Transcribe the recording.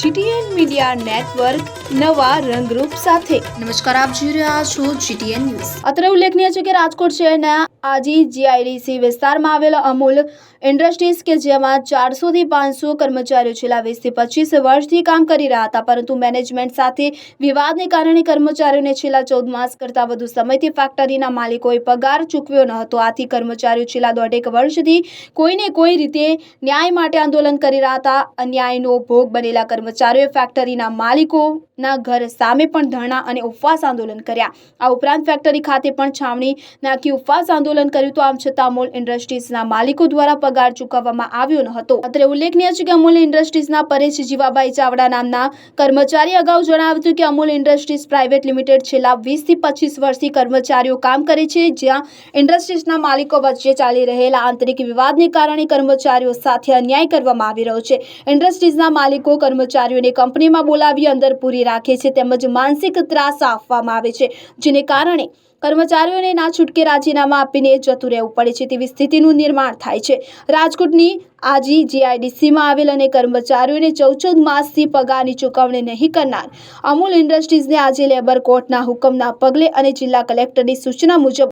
GTN media network નવા રંગરૂપ સાથે. નમસ્કાર આપ જોઈ રહ્યા છો જીટીએન ન્યૂઝ. અત્રે ઉલ્લેખનીય છે કે રાજકોટ શહેરના આજી જીઆઈડીસી વિસ્તારમાં આવેલા અમૂલ ઇન્ડસ્ટ્રીઝ કે જેમાં ચારસોથી પાંચસો કર્મચારીઓ છેલ્લા વીસથી પચીસ વર્ષથી કામ કરી રહ્યા હતા પરંતુ મેનેજમેન્ટ સાથે વિવાદને કારણે કર્મચારીઓને છેલ્લા ચૌદ માસ કરતાં વધુ સમયથી ફેક્ટરીના માલિકોએ પગાર ચૂકવ્યો ન હતો. આથી કર્મચારીઓ છેલ્લા દોઢેક વર્ષથી કોઈને કોઈ રીતે ન્યાય માટે આંદોલન કરી રહ્યા હતા. અન્યાયનો ભોગ બનેલા કર્મચારીઓએ ફેક્ટરીના માલિકોના ઘર સામે પણ ધરણા અને ઉપવાસ આંદોલન કર્યા. આ ઉપરાંત ફેક્ટરી ખાતે પણ છાવણી નાખી ઉપવાસ આંદોલન કર્યું તો આમ છતાં અમૂલ ઇન્ડસ્ટ્રીઝના માલિકો દ્વારા પગાર ચૂકવવામાં આવ્યો ન હતો. અત્રે ઉલ્લેખનીય છે કે અમૂલ ઇન્ડસ્ટ્રીઝના પરેશ જીવાભાઈ ચાવડા નામના કર્મચારી અગાઉ જણાવ્યું હતું કે અમૂલ ઇન્ડસ્ટ્રીઝ પ્રાઇવેટ લિમિટેડ છેલ્લા વીસથી પચીસ વર્ષથી કર્મચારીઓ કામ કરે છે. જ્યાં ઇન્ડસ્ટ્રીઝના માલિકો વચ્ચે ચાલી રહેલા આંતરિક વિવાદને કારણે કર્મચારીઓ સાથે અન્યાય કરવામાં આવી રહ્યો છે. ઇન્ડસ્ટ્રીઝના માલિકો કર્મચારીઓને કંપનીમાં બોલાવી અંદર પૂરી રાખે છે તેમજ માનસિક ત્રાસ આપવામાં આવે છે, જેને કારણે કર્મચારીઓને ના છૂટકે રાજીનામા આપીને જતું રહેવું પડે છે તેવી સ્થિતિનું નિર્માણ થાય છે. રાજકોટની આજી જીઆઈડીસીમાં આવેલ અને કર્મચારીઓને ચૌદ ચૌદ માસથી પગારની ચૂકવણી નહીં કરનાર અમૂલ ઇન્ડસ્ટ્રીઝને આજે લેબર કોર્ટના હુકમના પગલે અને જિલ્લા કલેક્ટરની સૂચના મુજબ